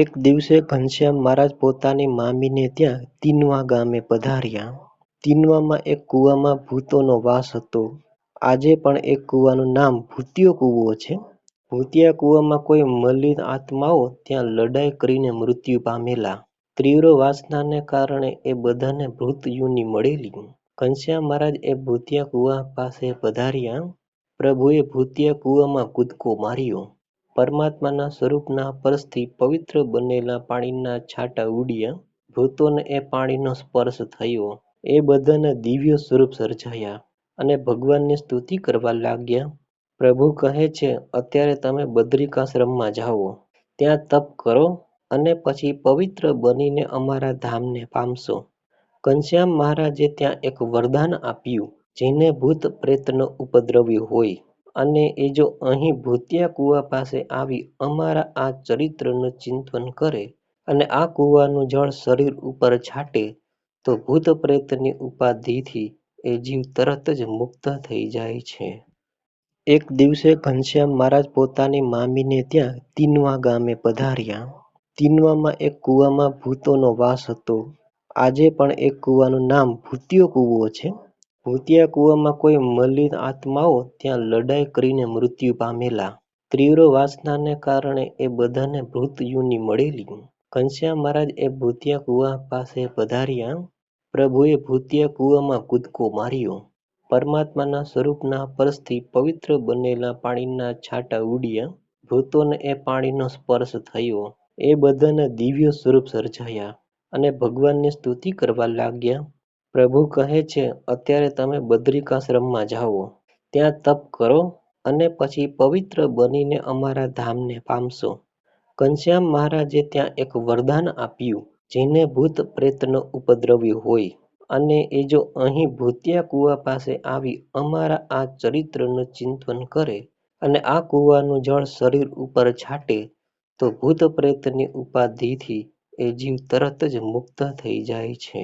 એક દિવસે ઘનશ્યામ મહારાજ પોતાની મામીને ત્યાં તીનવા ગામે પધાર્યા. તીનવામાં એક કૂવામાં ભૂતોનો વાસ હતો. આજે પણ એ કૂવાનું નામ ભૂતિયો કૂવો છે. ભૂતિયા કૂવામાં કોઈ મલિન આત્માઓ ત્યાં લડાઈ કરીને મૃત્યુ પામેલા. તીવ્ર વાસનાને કારણે એ બધાને ભૂત યોનિ મળેલી. ઘનશ્યામ મહારાજ એ ભૂતિયા કૂવા પાસે પધાર્યા. પ્રભુએ ભૂતિયા કૂવામાં કૂદકો માર્યો. પરમાત્માના સ્વરૂપના સ્પર્શથી પવિત્ર બનેલા પાણીના છાંટા ઉડ્યા ભૂતોને એ પાણીનો સ્પર્શ થયો. એ બધાના દિવ્ય સ્વરૂપ સર્જાયા અને ભગવાનની સ્તુતિ કરવા લાગ્યા. પ્રભુ કહે છે, અત્યારે તમે બદ્રિકાશ્રમમાં જાઓ. ત્યાં તપ કરો અને પછી પવિત્ર બનીને અમારા ધામને પામશો. ઘનશ્યામ મહારાજે ત્યાં એક વરદાન આપ્યું, જેને ભૂત પ્રેતનો ઉપદ્રવ્ય હોય અને એ જો અહીં ભૂતિયા કૂવા પાસે આવી અમારા આ ચરિત્રનું ચિંતન કરે અને આ કૂવાનું જળ શરીર ઉપર છાંટે, તો ભૂત પ્રેતની ઉપાધિથી એ જીવ તરત જ મુક્ત થઈ જાય છે. એક દિવસે ઘનશ્યામ મહારાજ પોતાની મામીને ત્યાં તીનવા ગામે પધાર્યા. તીનવામાં એક કૂવામાં ભૂતોનો વાસ હતો. આજે પણ એ કૂવાનું નામ ભૂતિયો કૂવો છે. ભૂતિયા કૂવામાં કોઈ મલિન આત્માઓ ત્યાં લડાઈ કરીને મૃત્યુ પામેલા. તીવ્ર વાસનાને કારણે એ બધાને ભૂત યોનિ મળેલી. ઘનશ્યામ મહારાજ એ ભૂતિયા કૂવા પાસે પધાર્યા. પ્રભુએ ભૂતિયા કૂવામાં કૂદકો માર્યો. પરમાત્માના સ્વરૂપના પરથી પવિત્ર બનેલા પાણીના છાંટા ઉડ્યા ભૂતોને એ પાણીનો સ્પર્શ થયો. એ બધાને દિવ્ય સ્વરૂપ સર્જાયા અને ભગવાનની સ્તુતિ કરવા લાગ્યા. પ્રભુ કહે છે, અત્યારે તમે બદ્રિકાશ્રમમાં જાઓ. ત્યાં તપ કરો અને પછી પવિત્ર બનીને અમારા ધામને પામશો. ઘનશ્યામ મહારાજે ત્યાં એક વરદાન આપ્યું, જેને ભૂત પ્રેતનો ઉપદ્રવ્ય હોય અને એ જો અહીં ભૂતિયા કૂવા પાસે આવી અમારા આ ચરિત્રનું ચિંતન કરે અને આ કૂવાનું જળ શરીર ઉપર છાંટે, તો ભૂત પ્રેતની ઉપાધિથી એ જીવ તરત જ મુક્ત થઈ જાય છે.